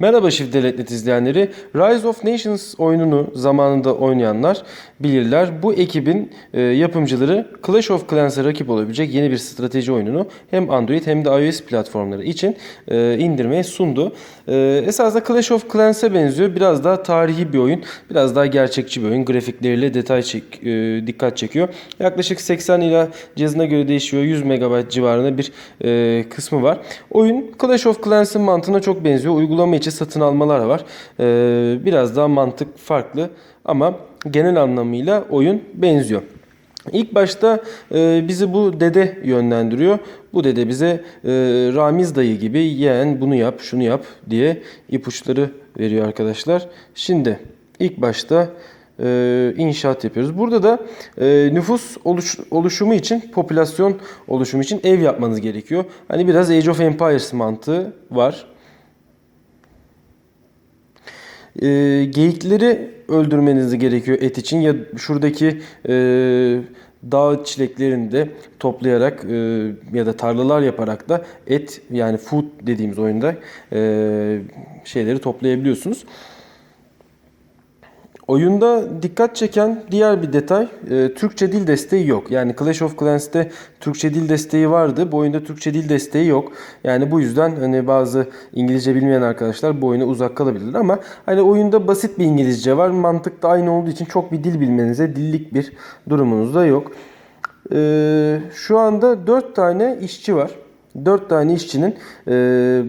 Merhaba Shift Devletnet izleyenleri. Rise of Nations oyununu zamanında oynayanlar bilirler. Bu ekibin e, yapımcıları Clash of Clans'a rakip olabilecek yeni bir strateji oyununu hem Android hem de iOS platformları için e, indirmeye sundu. E, esasında Clash of Clans'e benziyor. Biraz daha tarihi bir oyun. Biraz daha gerçekçi bir oyun. Grafikleriyle detay çek, e, dikkat çekiyor. Yaklaşık 80 ila cihazına göre değişiyor. 100 MB civarında bir e, kısmı var. Oyun Clash of Clans'ın mantığına çok benziyor. Uygulama içi satın almalar var. E, biraz daha mantık farklı ama genel anlamıyla oyun benziyor. İlk başta e, bizi bu dede yönlendiriyor. Bu dede bize e, Ramiz dayı gibi yeğen bunu yap, şunu yap diye ipuçları veriyor arkadaşlar. Şimdi ilk başta e, inşaat yapıyoruz. Burada da e, nüfus oluş, oluşumu için, popülasyon oluşumu için ev yapmanız gerekiyor. Hani biraz Age of Empires mantığı var. E, geyikleri öldürmeniz gerekiyor et için ya şuradaki e, dağ çileklerini de toplayarak e, ya da tarlalar yaparak da et yani food dediğimiz oyunda e, şeyleri toplayabiliyorsunuz. Oyunda dikkat çeken diğer bir detay e, Türkçe dil desteği yok. Yani Clash of Clans'te Türkçe dil desteği vardı. Bu oyunda Türkçe dil desteği yok. Yani bu yüzden hani bazı İngilizce bilmeyen arkadaşlar bu oyuna uzak kalabilirler ama hani oyunda basit bir İngilizce var. Mantık da aynı olduğu için çok bir dil bilmenize dillik bir durumunuz da yok. E, şu anda 4 tane işçi var. 4 tane işçinin e,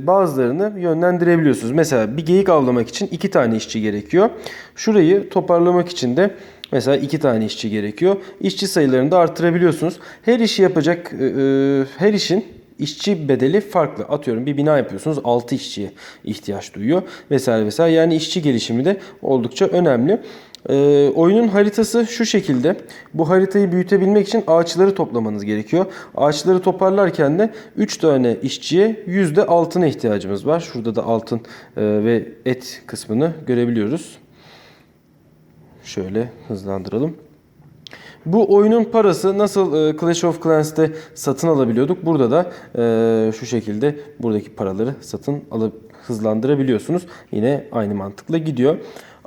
bazılarını yönlendirebiliyorsunuz. Mesela bir geyik avlamak için 2 tane işçi gerekiyor. Şurayı toparlamak için de mesela 2 tane işçi gerekiyor. İşçi sayılarını da artırabiliyorsunuz. Her işi yapacak e, e, her işin işçi bedeli farklı. Atıyorum bir bina yapıyorsunuz 6 işçiye ihtiyaç duyuyor vesaire vesaire. Yani işçi gelişimi de oldukça önemli. Ee, oyunun haritası şu şekilde. Bu haritayı büyütebilmek için ağaçları toplamanız gerekiyor. Ağaçları toparlarken de 3 tane işçiye yüzde altına ihtiyacımız var. Şurada da altın e, ve et kısmını görebiliyoruz. Şöyle hızlandıralım. Bu oyunun parası nasıl e, Clash of Clans'te satın alabiliyorduk. Burada da e, şu şekilde buradaki paraları satın alıp hızlandırabiliyorsunuz. Yine aynı mantıkla gidiyor.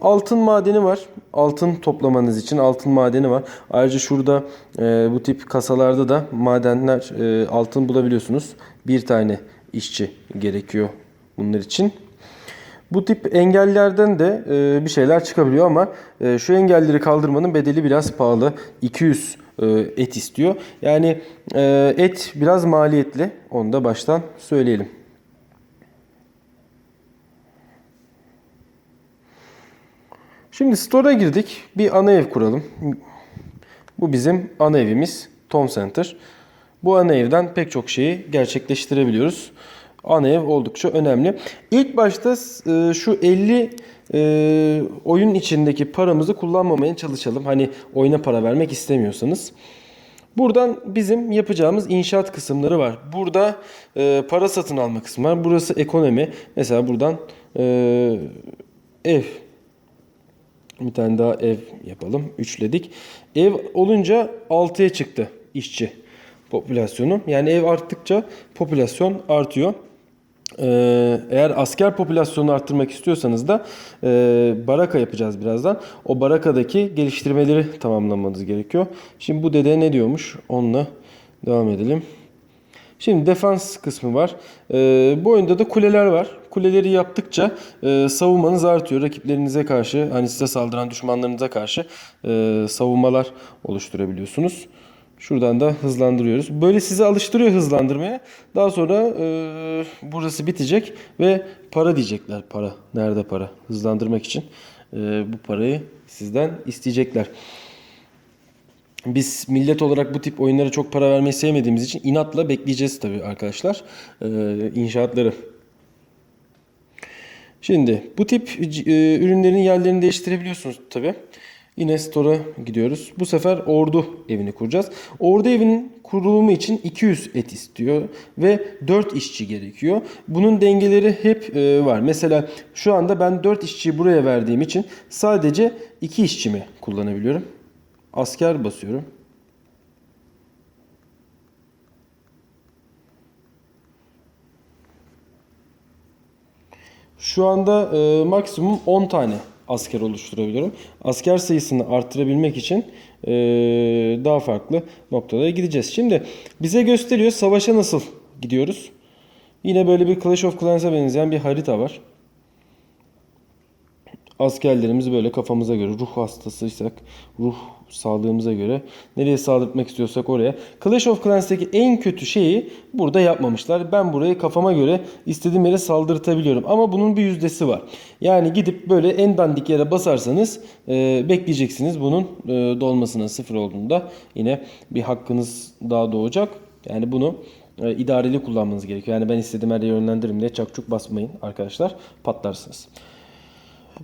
Altın madeni var. Altın toplamanız için altın madeni var. Ayrıca şurada e, bu tip kasalarda da madenler e, altın bulabiliyorsunuz. Bir tane işçi gerekiyor bunlar için. Bu tip engellerden de e, bir şeyler çıkabiliyor ama e, şu engelleri kaldırmanın bedeli biraz pahalı. 200 e, et istiyor. Yani e, et biraz maliyetli. Onu da baştan söyleyelim. Şimdi store'a girdik. Bir ana ev kuralım. Bu bizim ana evimiz Tom Center. Bu ana evden pek çok şeyi gerçekleştirebiliyoruz. Ana ev oldukça önemli. İlk başta e, şu 50 e, oyun içindeki paramızı kullanmamaya çalışalım. Hani oyuna para vermek istemiyorsanız. Buradan bizim yapacağımız inşaat kısımları var. Burada e, para satın alma kısmı var. Burası ekonomi. Mesela buradan e, ev bir tane daha ev yapalım. Üçledik. Ev olunca 6'ya çıktı işçi popülasyonu. Yani ev arttıkça popülasyon artıyor. Ee, eğer asker popülasyonunu arttırmak istiyorsanız da e, baraka yapacağız birazdan. O barakadaki geliştirmeleri tamamlamanız gerekiyor. Şimdi bu dede ne diyormuş? Onunla devam edelim. Şimdi defans kısmı var. Ee, bu oyunda da kuleler var. Kuleleri yaptıkça e, savunmanız artıyor. Rakiplerinize karşı, hani size saldıran düşmanlarınıza karşı e, savunmalar oluşturabiliyorsunuz. Şuradan da hızlandırıyoruz. Böyle sizi alıştırıyor hızlandırmaya. Daha sonra e, burası bitecek ve para diyecekler. Para. Nerede para? Hızlandırmak için e, bu parayı sizden isteyecekler. Biz millet olarak bu tip oyunlara çok para vermeyi sevmediğimiz için inatla bekleyeceğiz tabii arkadaşlar e, inşaatları. Şimdi bu tip e, ürünlerin yerlerini değiştirebiliyorsunuz tabii. Yine store'a gidiyoruz. Bu sefer ordu evini kuracağız. Ordu evinin kurulumu için 200 et istiyor ve 4 işçi gerekiyor. Bunun dengeleri hep e, var. Mesela şu anda ben 4 işçiyi buraya verdiğim için sadece 2 işçimi kullanabiliyorum. Asker basıyorum. Şu anda e, maksimum 10 tane asker oluşturabiliyorum. Asker sayısını arttırabilmek için e, daha farklı noktalara gideceğiz. Şimdi bize gösteriyor savaşa nasıl gidiyoruz. Yine böyle bir Clash of Clans'a benzeyen bir harita var. Askerlerimizi böyle kafamıza göre ruh hastasıysak ruh sağlığımıza göre nereye saldırtmak istiyorsak oraya. Clash of Clans'taki en kötü şeyi burada yapmamışlar. Ben burayı kafama göre istediğim yere saldırtabiliyorum. Ama bunun bir yüzdesi var. Yani gidip böyle en dandik yere basarsanız e, bekleyeceksiniz bunun e, dolmasına sıfır olduğunda yine bir hakkınız daha doğacak. Yani bunu e, idareli kullanmanız gerekiyor. Yani ben istediğim yere yönlendiririm diye çakçuk basmayın arkadaşlar. Patlarsınız.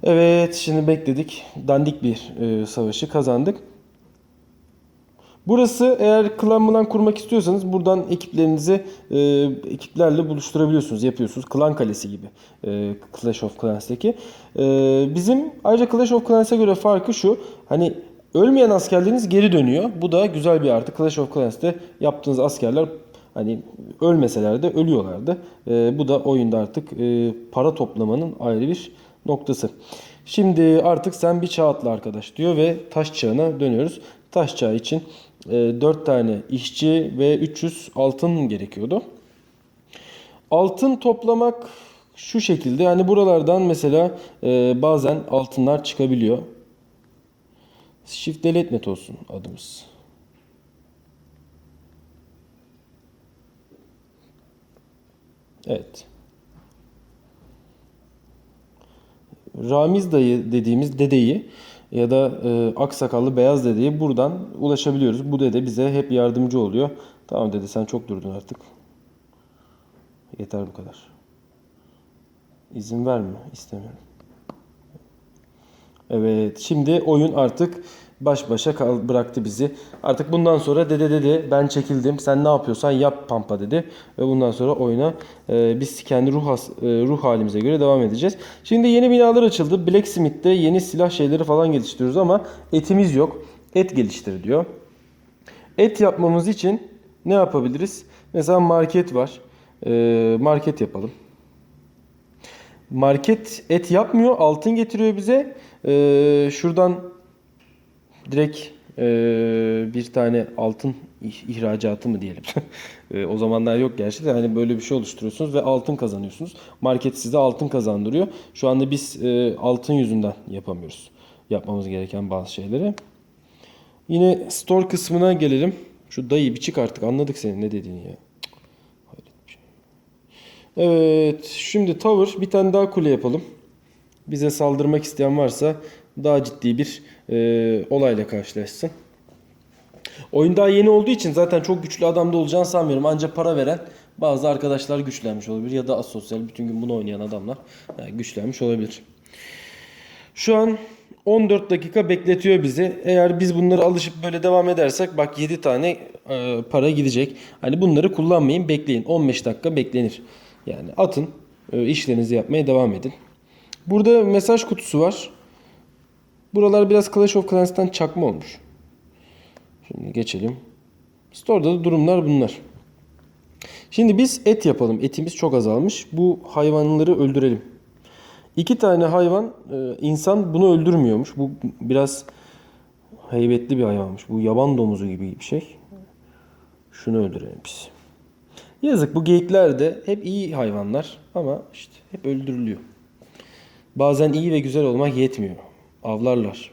Evet şimdi bekledik. Dandik bir e, savaşı kazandık. Burası eğer klan mılan kurmak istiyorsanız buradan ekiplerinizi e, ekiplerle buluşturabiliyorsunuz, yapıyorsunuz. Klan kalesi gibi e, Clash of Clans'taki. E, bizim ayrıca Clash of Clans'e göre farkı şu. Hani ölmeyen askerleriniz geri dönüyor. Bu da güzel bir artı. Clash of Clans'te yaptığınız askerler hani ölmeseler de ölüyorlardı. E, bu da oyunda artık e, para toplamanın ayrı bir noktası. Şimdi artık sen bir çağ atla arkadaş diyor ve taş çağına dönüyoruz. Taş çağı için e, 4 tane işçi ve 300 altın gerekiyordu. Altın toplamak şu şekilde yani buralardan mesela e, bazen altınlar çıkabiliyor. Shift delete net olsun adımız. Evet. Ramiz dayı dediğimiz dedeyi ya da e, aksakallı beyaz dedeye buradan ulaşabiliyoruz. Bu dede bize hep yardımcı oluyor. Tamam dede sen çok durdun artık. Yeter bu kadar. İzin verme. istemiyorum. Evet şimdi oyun artık baş başa kal bıraktı bizi. Artık bundan sonra dede dedi ben çekildim sen ne yapıyorsan yap pampa dedi. Ve bundan sonra oyuna e, biz kendi ruh, has- e, ruh halimize göre devam edeceğiz. Şimdi yeni binalar açıldı. Blacksmith'te yeni silah şeyleri falan geliştiriyoruz ama etimiz yok. Et geliştir diyor. Et yapmamız için ne yapabiliriz? Mesela market var. E, market yapalım. Market et yapmıyor, altın getiriyor bize. Ee, şuradan direkt e, bir tane altın ih- ihracatı mı diyelim. E, o zamanlar yok gerçi de hani böyle bir şey oluşturuyorsunuz ve altın kazanıyorsunuz. Market size altın kazandırıyor. Şu anda biz e, altın yüzünden yapamıyoruz. Yapmamız gereken bazı şeyleri. Yine store kısmına gelelim. Şu dayı bir çık artık anladık senin ne dediğini ya. Evet, şimdi tower bir tane daha kule yapalım. Bize saldırmak isteyen varsa daha ciddi bir e, olayla karşılaşsın. Oyun daha yeni olduğu için zaten çok güçlü adamda olacağını sanmıyorum. Ancak para veren bazı arkadaşlar güçlenmiş olabilir ya da asosyal bütün gün bunu oynayan adamlar yani güçlenmiş olabilir. Şu an 14 dakika bekletiyor bizi. Eğer biz bunları alışıp böyle devam edersek bak 7 tane e, para gidecek. Hani bunları kullanmayın bekleyin. 15 dakika beklenir. Yani atın e, işlerinizi yapmaya devam edin. Burada mesaj kutusu var. Buralar biraz Clash of Clans'tan çakma olmuş. Şimdi geçelim. Store'da da durumlar bunlar. Şimdi biz et yapalım. Etimiz çok azalmış. Bu hayvanları öldürelim. İki tane hayvan, e, insan bunu öldürmüyormuş. Bu biraz heybetli bir hayvanmış. Bu yaban domuzu gibi bir şey. Şunu öldürelim biz. Yazık bu geyikler de hep iyi hayvanlar ama işte hep öldürülüyor. Bazen iyi ve güzel olmak yetmiyor. Avlarlar.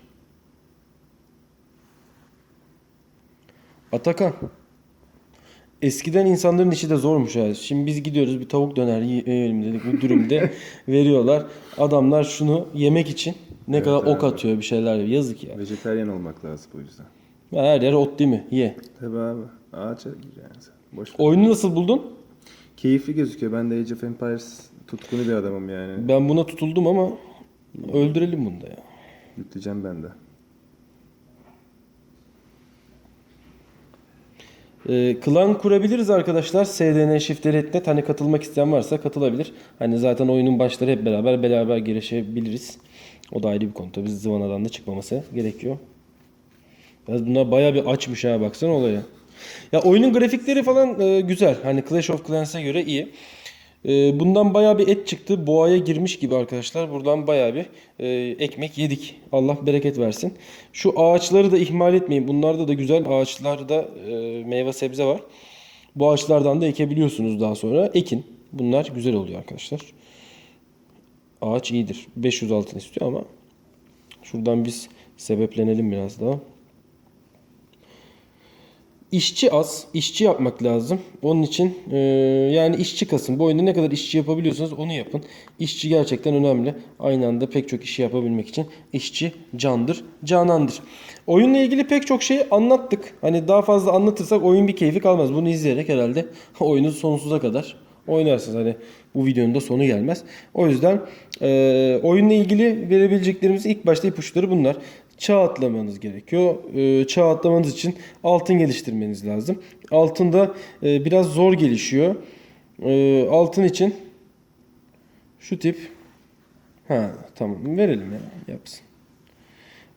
Atakan. Eskiden insanların işi de zormuş ha. Şimdi biz gidiyoruz bir tavuk döner yiyelim dedik bu dürümde veriyorlar. Adamlar şunu yemek için ne kadar ok abi. atıyor bir şeyler yazık ya. Vejeteryan olmak lazım bu yüzden. Ya Her yer ot değil mi? Ye. Tabi abi. Ağaça gir yani sen. Boş ver. Oyunu nasıl buldun? Keyifli gözüküyor. Ben de Age of Empires tutkunu bir adamım yani. Ben buna tutuldum ama öldürelim bunu da ya. Yükleyeceğim ben de. Ee, klan kurabiliriz arkadaşlar. SDN Shift Net hani katılmak isteyen varsa katılabilir. Hani zaten oyunun başları hep beraber beraber gelişebiliriz. O da ayrı bir konu. Tabii zıvanadan da çıkmaması gerekiyor. Biraz bunlar bayağı bir açmış ha baksana olaya. Ya oyunun grafikleri falan e, güzel. Hani Clash of Clans'e göre iyi. Ee, bundan bayağı bir et çıktı. Boğaya girmiş gibi arkadaşlar. Buradan bayağı bir e, ekmek yedik. Allah bereket versin. Şu ağaçları da ihmal etmeyin. Bunlarda da güzel ağaçlarda e, meyve sebze var. Bu ağaçlardan da ekebiliyorsunuz daha sonra. Ekin. Bunlar güzel oluyor arkadaşlar. Ağaç iyidir. 500 altın istiyor ama şuradan biz sebeplenelim biraz daha. İşçi az, işçi yapmak lazım. Onun için e, yani işçi kasın. Bu oyunda ne kadar işçi yapabiliyorsanız onu yapın. İşçi gerçekten önemli. Aynı anda pek çok işi yapabilmek için işçi candır, canandır. Oyunla ilgili pek çok şey anlattık. Hani daha fazla anlatırsak oyun bir keyfi kalmaz. Bunu izleyerek herhalde oyunu sonsuza kadar oynarsınız. Hani bu videonun da sonu gelmez. O yüzden e, oyunla ilgili verebileceklerimiz ilk başta ipuçları bunlar. Çağ atlamanız gerekiyor. E, çağ atlamanız için altın geliştirmeniz lazım. Altın da e, biraz zor gelişiyor. E, altın için şu tip ha tamam verelim ya yapsın.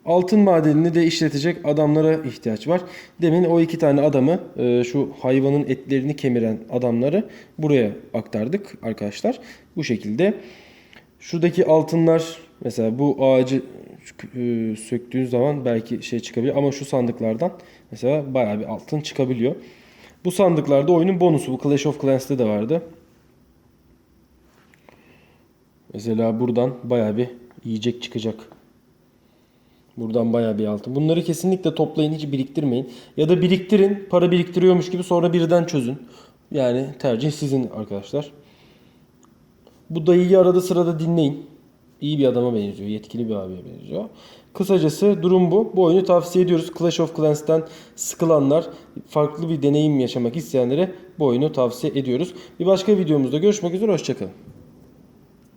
Altın madenini de işletecek adamlara ihtiyaç var. Demin o iki tane adamı e, şu hayvanın etlerini kemiren adamları buraya aktardık arkadaşlar. Bu şekilde. Şuradaki altınlar mesela bu ağacı söktüğün zaman belki şey çıkabilir ama şu sandıklardan mesela bayağı bir altın çıkabiliyor. Bu sandıklarda oyunun bonusu. Bu Clash of Clans'te de vardı. Mesela buradan bayağı bir yiyecek çıkacak. Buradan bayağı bir altın. Bunları kesinlikle toplayın, hiç biriktirmeyin. Ya da biriktirin, para biriktiriyormuş gibi sonra birden çözün. Yani tercih sizin arkadaşlar. Bu dayıyı arada sırada dinleyin. İyi bir adama benziyor, yetkili bir abiye benziyor. Kısacası durum bu. Bu oyunu tavsiye ediyoruz. Clash of Clans'ten sıkılanlar, farklı bir deneyim yaşamak isteyenlere bu oyunu tavsiye ediyoruz. Bir başka videomuzda görüşmek üzere, hoşçakalın.